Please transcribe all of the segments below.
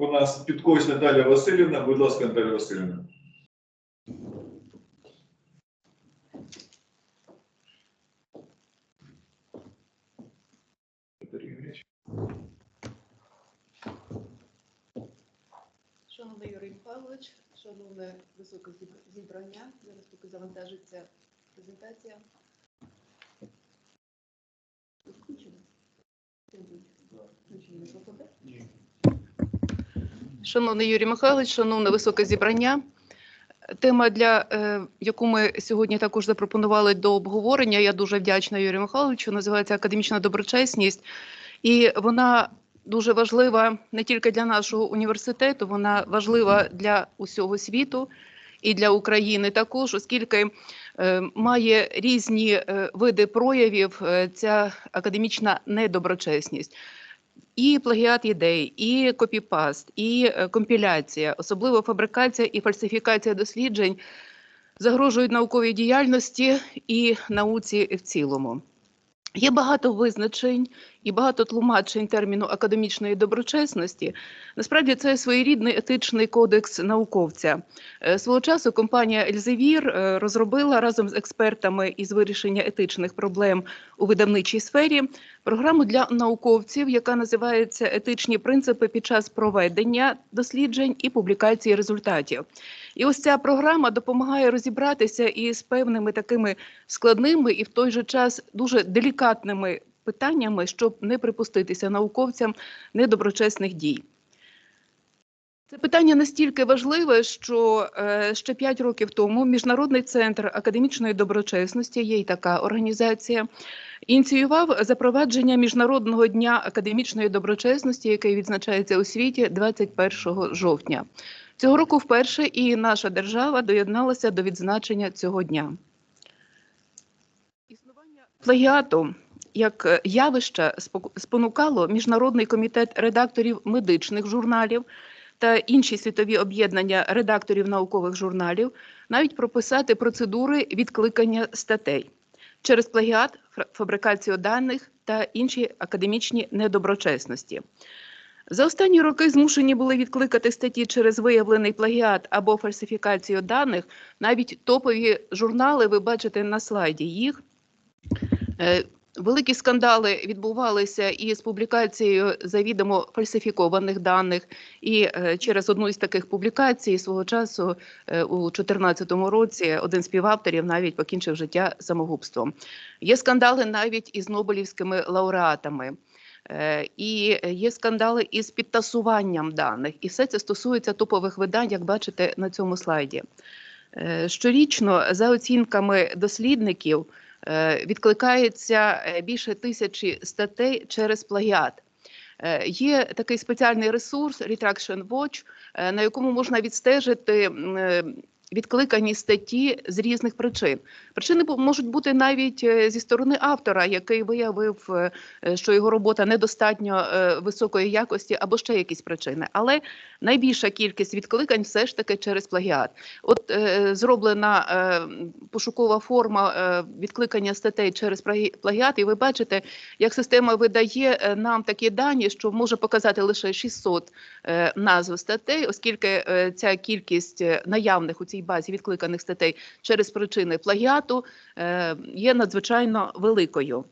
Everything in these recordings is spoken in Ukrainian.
у нас Підкович Наталія Васильівна. Будь ласка, Наталія Васильівна. Шановний Юрій Михайлович, шановне високе зіб- зібрання, зараз поки завантажиться презентація. Включено мікрофон, так? Шановний Юрій Михайлович, шановне високе зібрання. Тема, для е, яку ми сьогодні також запропонували до обговорення, я дуже вдячна Юрію Михайловичу, називається академічна доброчесність. І вона дуже важлива не тільки для нашого університету, вона важлива для усього світу і для України також, оскільки е, має різні е, види проявів ця академічна недоброчесність. І плагіат ідей, і копіпаст, і е, компіляція, особливо фабрикація і фальсифікація досліджень загрожують науковій діяльності і науці в цілому. Є багато визначень і багато тлумачень терміну академічної доброчесності. Насправді це своєрідний етичний кодекс науковця. Е, Свого часу компанія Ельзевір е, розробила разом з експертами із вирішення етичних проблем у видавничій сфері програму для науковців, яка називається Етичні принципи під час проведення досліджень і публікації результатів. І ось ця програма допомагає розібратися із певними такими складними і в той же час дуже делікатними питаннями, щоб не припуститися науковцям недоброчесних дій. Це питання настільки важливе, що е, ще 5 років тому Міжнародний центр академічної доброчесності, є й така організація, ініціював запровадження Міжнародного дня академічної доброчесності, який відзначається у світі 21 жовтня. Цього року вперше і наша держава доєдналася до відзначення цього дня. Існування плагіату як е, явище спонукало Міжнародний комітет редакторів медичних журналів та інші світові об'єднання редакторів наукових журналів навіть прописати процедури відкликання статей через плагіат, фабрикацію даних та інші академічні недоброчесності. За останні роки змушені були відкликати статті через виявлений плагіат або фальсифікацію даних. Навіть топові журнали, ви бачите на слайді їх. Великі скандали відбувалися і з публікацією завідомо фальсифікованих даних. І е, через одну із таких публікацій свого часу е, у 2014 році один з співавторів навіть покінчив життя самогубством. Є скандали навіть із Нобелівськими лауреатами. Е, І є скандали із підтасуванням даних, і все це стосується топових видань, як бачите на цьому слайді. Щорічно, за оцінками дослідників, відкликається е, більше тисячі статей через плагіат. Е, Є такий спеціальний ресурс Retraction Watch, е, на якому можна відстежити е, відкликані статті з різних причин. Причини можуть бути навіть е, зі сторони автора, який виявив, е, е, що його робота недостатньо високої якості, або ще якісь причини. Але найбільша кількість відкликань все ж таки через плагіат. От зроблена пошукова форма відкликання статей через плагіат, і ви бачите, як система видає нам такі дані, що може показати лише 600 е, назв статей, оскільки ця кількість наявних у цій базі відкликаних статей через причини плагіату е, є надзвичайно великою.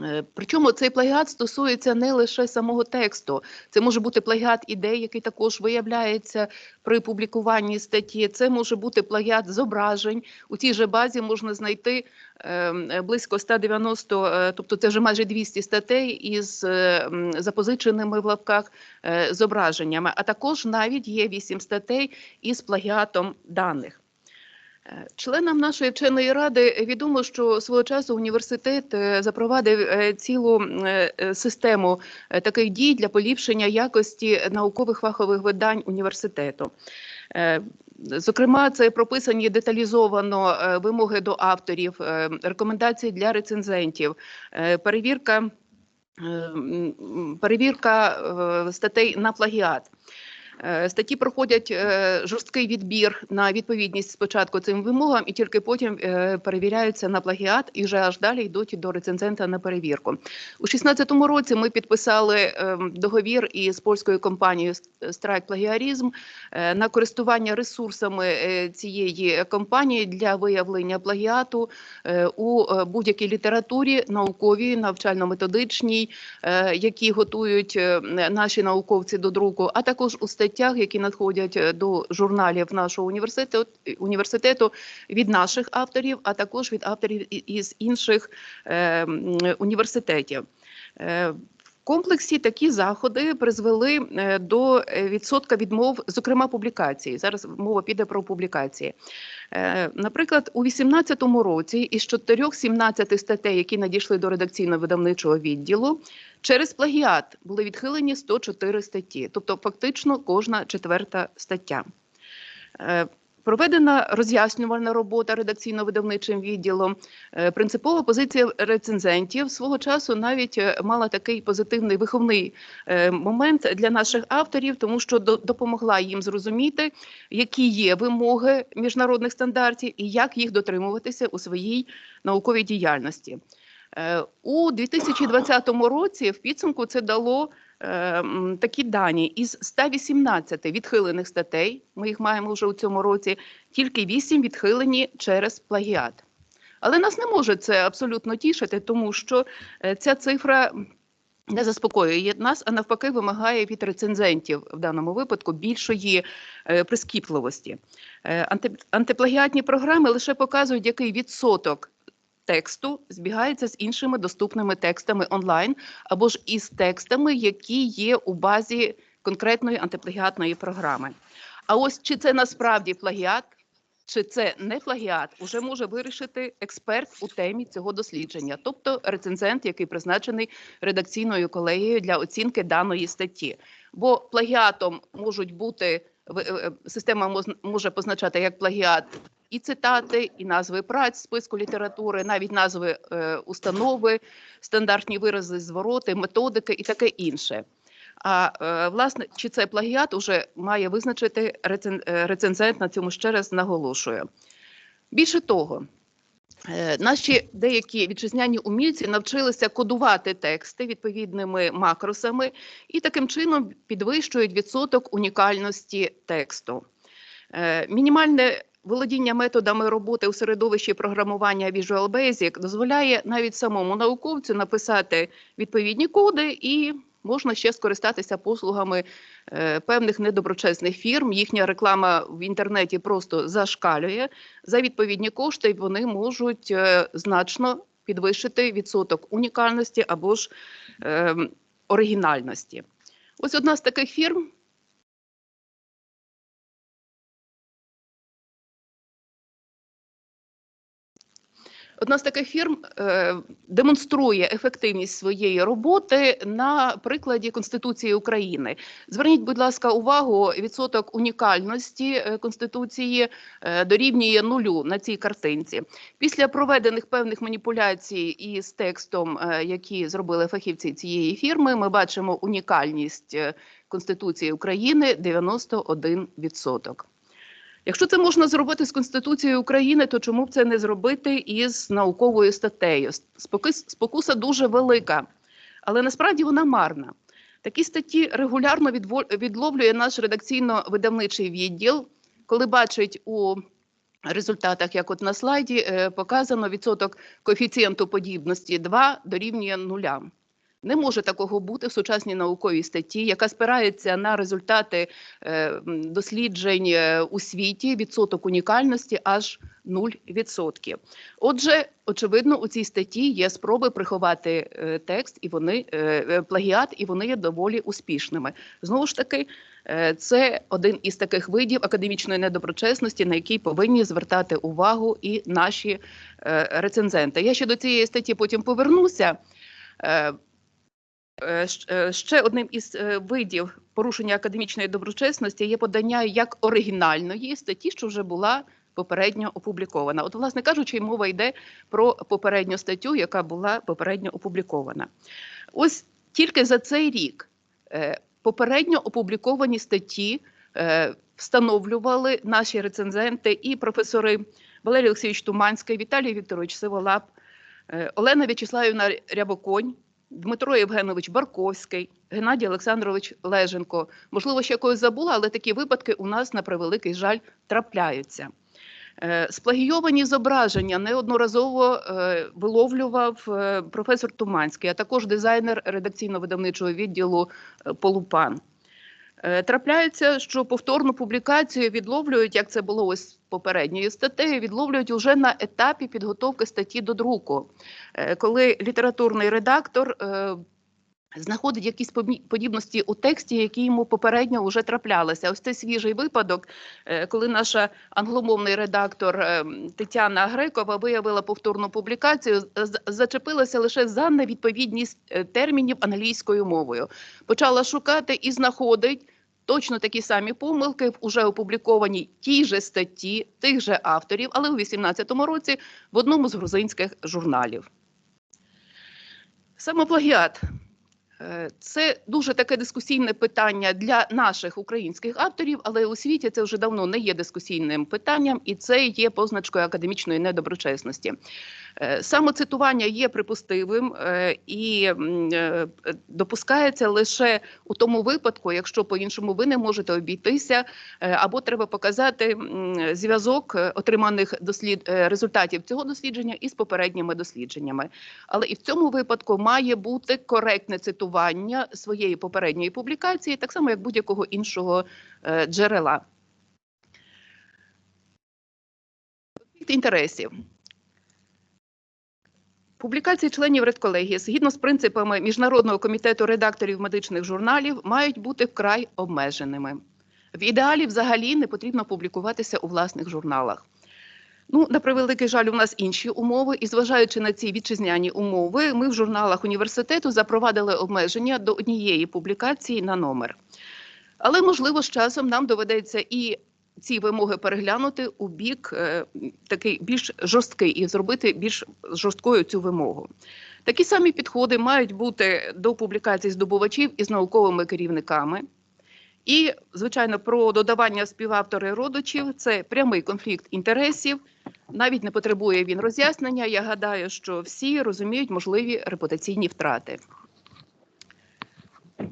Е, Причому цей плагіат стосується не лише самого тексту, це може бути плагіат ідей, який також виявляється при публікуванні статті. Це може бути плагіат зображень. У цій же базі можна знайти ем, близько 190, е, тобто це вже майже 200 статей із е, запозиченими в лапках е, зображеннями. А також навіть є 8 статей із плагіатом даних. Членам нашої вченої ради відомо, що свого часу університет е, запровадив е, цілу е, систему таких дій для поліпшення якості наукових фахових видань університету. Зокрема, це прописані деталізовано вимоги до авторів, рекомендації для рецензентів, перевірка, перевірка статей на плагіат. Е, Статті проходять е, жорсткий відбір на відповідність спочатку цим вимогам, і тільки потім е, перевіряються на плагіат, і вже аж далі йдуть до рецензента на перевірку. У 2016 році ми підписали ем, договір із польською компанією Страйк Плагіарізм на користування ресурсами цієї компанії для виявлення плагіату у будь-якій літературі науковій, навчально-методичній, які готують наші науковці до друку, а також у статтях, які надходять е, до журналів нашого університету, університету від наших авторів, а також від авторів із інших е, університетів. Комплексі такі заходи призвели е, до е, відсотка відмов, зокрема публікацій. Зараз мова піде про публікації. Е, Наприклад, у 2018 році із 4-17 статей, які надійшли до редакційно-видавничого відділу, через плагіат були відхилені 104 статті, тобто фактично кожна четверта стаття. Проведена роз'яснювальна робота редакційно-видавничим відділом. Е, Принципова позиція рецензентів свого часу навіть е, мала такий позитивний виховний е, момент для наших авторів, тому що допомогла їм зрозуміти, які є вимоги міжнародних стандартів і як їх дотримуватися у своїй науковій діяльності. У 2020 році в підсумку це дало такі дані із 118 відхилених статей. Ми їх маємо вже у цьому році. Тільки 8 відхилені через плагіат. Але нас не може це абсолютно тішити, тому що е, ця цифра не заспокоює нас, а навпаки, вимагає від рецензентів в даному випадку більшої е, прискіпливості. Е, антиплагіатні програми лише показують, який відсоток тексту збігається з іншими доступними текстами онлайн або ж із текстами, які є у базі конкретної антиплагіатної програми. А ось чи це насправді плагіат, чи це не плагіат, уже може вирішити експерт у темі цього дослідження, тобто рецензент, який призначений редакційною колегією для оцінки даної статті. Бо плагіатом можуть бути е, система може позначати як плагіат і цитати, і назви праць списку літератури, навіть назви е, установи, стандартні вирази, звороти, методики і таке інше. А е, власне, чи це плагіат, уже має визначити рецен, е, рецензент. На цьому ще раз наголошую. Більше того, е, наші деякі вітчизняні умільці навчилися кодувати тексти відповідними макросами і таким чином підвищують відсоток унікальності тексту. Е, Мінімальне володіння методами роботи у середовищі програмування Visual Basic дозволяє навіть самому науковцю написати відповідні коди і можна ще скористатися послугами е, певних недоброчесних фірм. Їхня реклама в інтернеті просто зашкалює. За відповідні кошти вони можуть е, значно підвищити відсоток унікальності або ж е, оригінальності. Ось одна з таких фірм Одна з таких фірм е, демонструє ефективність своєї роботи на прикладі Конституції України. Зверніть, будь ласка, увагу, відсоток унікальності е, Конституції е, дорівнює нулю на цій картинці. Після проведених певних маніпуляцій із текстом, які зробили фахівці цієї фірми, ми бачимо унікальність Конституції України 91%. Якщо це можна зробити з Конституцією України, то чому б це не зробити із науковою статтею? Спокус- Спокуса дуже велика, але насправді вона марна. Такі статті регулярно відловлює наш редакційно-видавничий відділ, коли бачить у результатах, як от на слайді, е, показано відсоток коефіцієнту подібності 2 дорівнює нуля. Не може такого бути в сучасній науковій статті, яка спирається на результати е, досліджень е, у світі. Відсоток унікальності аж 0%. Отже, очевидно, у цій статті є спроби приховати е, текст і вони плагіат, і вони є доволі успішними. Знову ж таки, це один із таких видів академічної недоброчесності, на який повинні звертати увагу і наші рецензенти. Я ще до цієї статті потім повернуся. Е, Е, Ще одним із е, видів порушення академічної доброчесності є подання як оригінальної статті, що вже була попередньо опублікована. От, власне кажучи, мова йде про попередню статтю, яка була попередньо опублікована. Ось тільки за цей рік попередньо опубліковані статті встановлювали наші рецензенти і професори Валерій Олексійович Туманський, Віталій Вікторович Сиволап, Олена В'ячеславівна Рябоконь, Дмитро Євгенович Барковський, Геннадій Олександрович Леженко. Можливо, ще когось забула, але такі випадки у нас на превеликий жаль трапляються. Е, Сплагійовані зображення неодноразово е, виловлював е, професор Туманський, а також дизайнер редакційно-видавничого відділу Полупан. Е, Трапляється, що повторну публікацію відловлюють, як це було ось попередньою статтею, відловлюють уже на етапі підготовки статті до друку, Е, коли літературний редактор е, знаходить якісь подібності у тексті, які йому попередньо вже траплялися. Ось це свіжий випадок, коли наша англомовний редактор Тетяна Грекова виявила повторну публікацію, зачепилася лише за невідповідність термінів англійською мовою. Почала шукати і знаходить. Точно такі самі помилки в уже опублікованій тій же статті тих же авторів, але у 2018 році в одному з грузинських журналів. Самоплагіат Е, Це дуже таке дискусійне питання для наших українських авторів, але у світі це вже давно не є дискусійним питанням, і це є позначкою академічної недоброчесності. Е, Самоцитування є припустивим е, і е, допускається лише у тому випадку, якщо по-іншому ви не можете обійтися, або треба показати зв'язок отриманих дослід... результатів цього дослідження із попередніми дослідженнями. Але і в цьому випадку має бути коректне цитування своєї попередньої публікації, так само як будь-якого іншого джерела. Інтересів. Публікації членів редколегії згідно з принципами Міжнародного комітету редакторів медичних журналів мають бути вкрай обмеженими. В ідеалі взагалі не потрібно публікуватися у власних журналах. Ну, на превеликий жаль, у нас інші умови, і зважаючи на ці вітчизняні умови, ми в журналах університету запровадили обмеження до однієї публікації на номер. Але можливо, з часом нам доведеться і ці вимоги переглянути у бік е, такий більш жорсткий і зробити більш жорсткою цю вимогу. Такі самі підходи мають бути до публікацій здобувачів із науковими керівниками. І, звичайно, про додавання співавтори родичів це прямий конфлікт інтересів. Навіть не потребує він роз'яснення. Я гадаю, що всі розуміють можливі репутаційні втрати.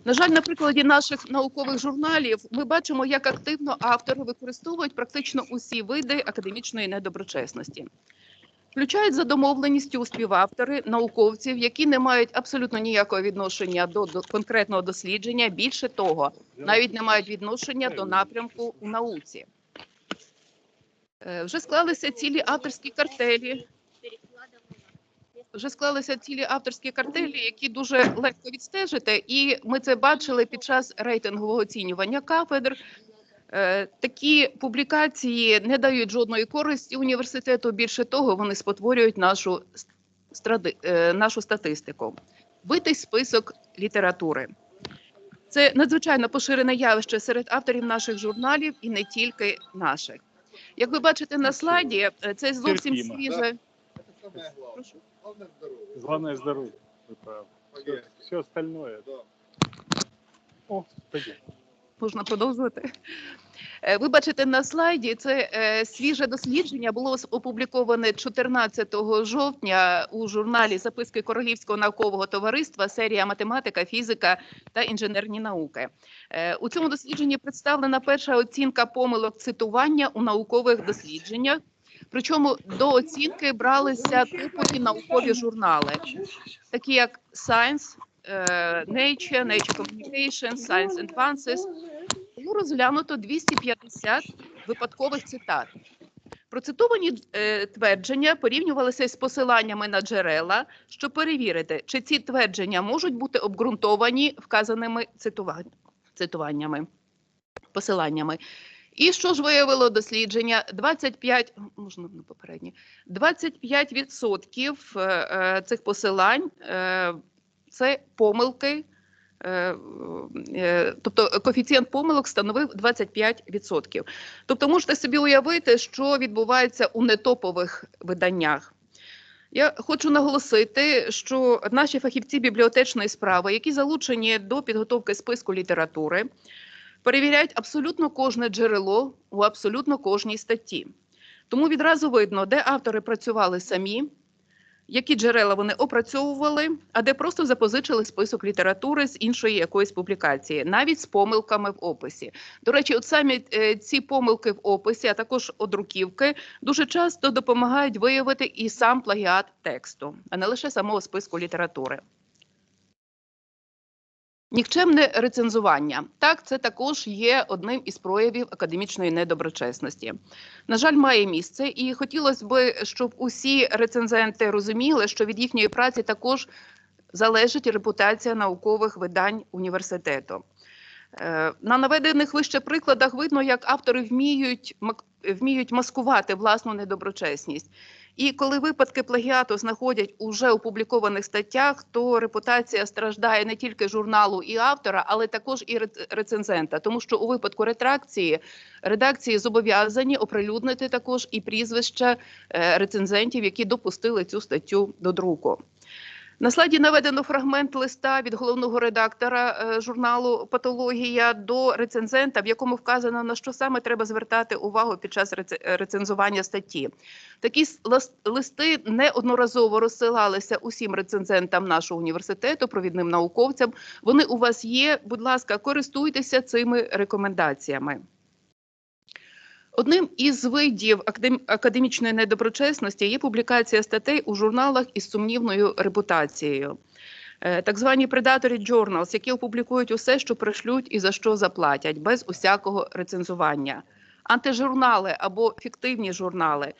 На жаль, на прикладі наших наукових журналів ми бачимо, як активно автори використовують практично усі види академічної недоброчесності. Включають за домовленістю співавтори науковців, які не мають абсолютно ніякого відношення до, до конкретного дослідження. Більше того, навіть не мають відношення до напрямку у науці. Е, Вже склалися цілі авторські картелі. Вже склалися цілі авторські картелі, які дуже легко відстежити, і ми це бачили під час рейтингового оцінювання кафедр. Е, Такі публікації не дають жодної користі університету. Більше того, вони спотворюють нашу стради- е, нашу статистику. Битий список літератури. Це надзвичайно поширене явище серед авторів наших журналів і не тільки наших. Як ви бачите на слайді, е, це зовсім свіже. Это самое главное. Прошу. Главное здоровье. Главное здоровье. Вы правы. Поверьте. Все остальное. Да. О, пойдем. Можна продовжувати. Е, Ви бачите на слайді, це е, свіже дослідження було с- опубліковане 14 жовтня у журналі Записки Королівського наукового товариства, серія математика, фізика та інженерні науки. Е, У цьому дослідженні представлена перша оцінка помилок цитування у наукових дослідженнях. Причому до оцінки бралися топові наукові журнали, такі як Science, е, Nature, Nature Communication, Science Advances, було розглянуто 250 випадкових цитат. Процитовані е, твердження порівнювалися з посиланнями на джерела, щоб перевірити, чи ці твердження можуть бути обґрунтовані вказаними цитуваннями, посиланнями. І що ж виявило дослідження? 25, можна на попередні, 25% е, е, цих посилань е, це помилки Тобто коефіцієнт помилок становив 25%. Тобто можете собі уявити, що відбувається у нетопових виданнях. Я хочу наголосити, що наші фахівці бібліотечної справи, які залучені до підготовки списку літератури, перевіряють абсолютно кожне джерело у абсолютно кожній статті. Тому відразу видно, де автори працювали самі, які джерела вони опрацьовували, а де просто запозичили список літератури з іншої якоїсь публікації, навіть з помилками в описі. До речі, от самі е, ці помилки в описі, а також одруківки, дуже часто допомагають виявити і сам плагіат тексту, а не лише самого списку літератури. Нікчемне рецензування. Так, це також є одним із проявів академічної недоброчесності. На жаль, має місце, і хотілося б, щоб усі рецензенти розуміли, що від їхньої праці також залежить репутація наукових видань університету. Е, На наведених вище прикладах видно, як автори вміють, вміють маскувати власну недоброчесність. І коли випадки плагіату знаходять у публікованих статтях, то репутація страждає не тільки журналу і автора, але також і рец- рецензента. Тому що у випадку ретракції редакції зобов'язані оприлюднити також і прізвища е, рецензентів, які допустили цю статтю до друку. На слайді наведено фрагмент листа від головного редактора е, журналу Патологія до рецензента, в якому вказано на що саме треба звертати увагу під час е, рецензування статті. Такі листи неодноразово розсилалися усім рецензентам нашого університету, провідним науковцям. Вони у вас є. Будь ласка, користуйтеся цими рекомендаціями. Одним із видів академ- академічної недоброчесності є публікація статей у журналах із сумнівною репутацією. Е, Так звані predatory journals, які опублікують усе, що пришлють і за що заплатять, без усякого рецензування. Антижурнали або фіктивні журнали,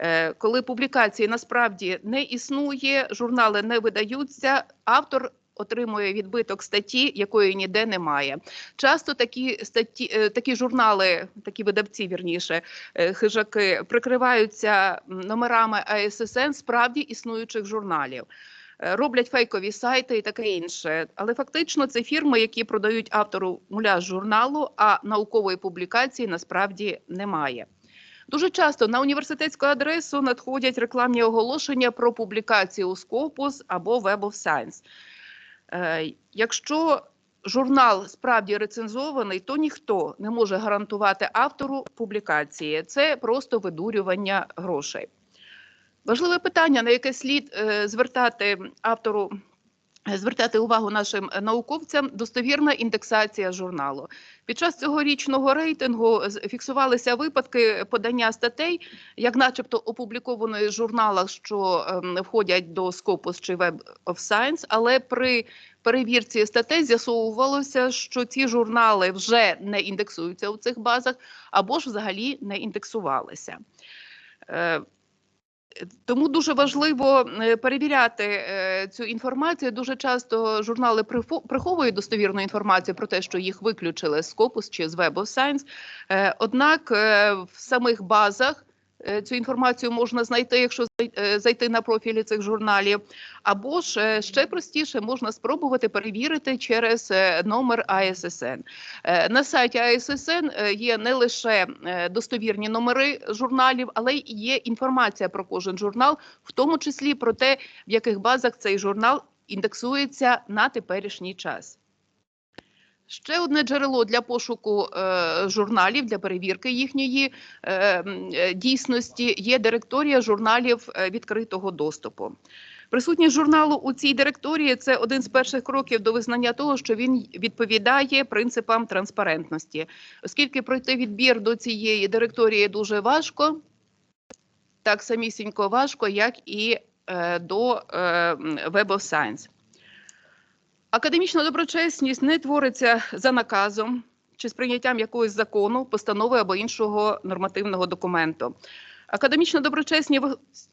Е, коли публікації насправді не існує, журнали не видаються, автор отримує відбиток статті, якої ніде немає. Часто такі статті, е, такі журнали, такі видавці, вірніше, е, хижаки, прикриваються номерами АССН справді існуючих журналів. Е, Роблять фейкові сайти і таке інше. Але фактично це фірми, які продають автору муляж журналу, а наукової публікації насправді немає. Дуже часто на університетську адресу надходять рекламні оголошення про публікацію у Scopus або Web of Science. Е, Якщо журнал справді рецензований, то ніхто не може гарантувати автору публікації. Це просто видурювання грошей. Важливе питання, на яке слід е, звертати автору. Е, Звертати увагу нашим е, науковцям достовірна індексація журналу. Під час цьогорічного рейтингу фіксувалися випадки подання статей, як начебто опублікованої в журналах, що ем, входять до Scopus чи Web of Science, але при перевірці статей з'ясовувалося, що ці журнали вже не індексуються у цих базах або ж взагалі не індексувалися. Тому дуже важливо е, перевіряти е, цю інформацію. Дуже часто журнали приховують достовірну інформацію про те, що їх виключили з Scopus чи з Web of Science. Е, Однак в самих базах цю інформацію можна знайти, якщо е, зайти на профілі цих журналів. Або ж е, ще простіше можна спробувати перевірити через е, номер. Е, На сайті е, є не лише е, достовірні номери журналів, але й є інформація про кожен журнал, в тому числі про те, в яких базах цей журнал індексується на теперішній час. Ще одне джерело для пошуку е, журналів, для перевірки їхньої е, е, дійсності є директорія журналів е, відкритого доступу. Присутність журналу у цій директорії це один з перших кроків до визнання того, що він відповідає принципам транспарентності, оскільки пройти відбір до цієї директорії дуже важко, так самісінько важко, як і е, до е, Web of Science. Академічна доброчесність не твориться за наказом чи з прийняттям якогось закону, постанови або іншого нормативного документу. Академічна доброчесність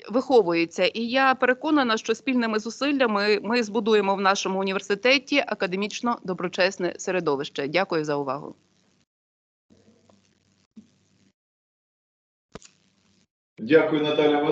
виховується, і я переконана, що спільними зусиллями ми збудуємо в нашому університеті академічно доброчесне середовище. Дякую за увагу. Дякую, Наталя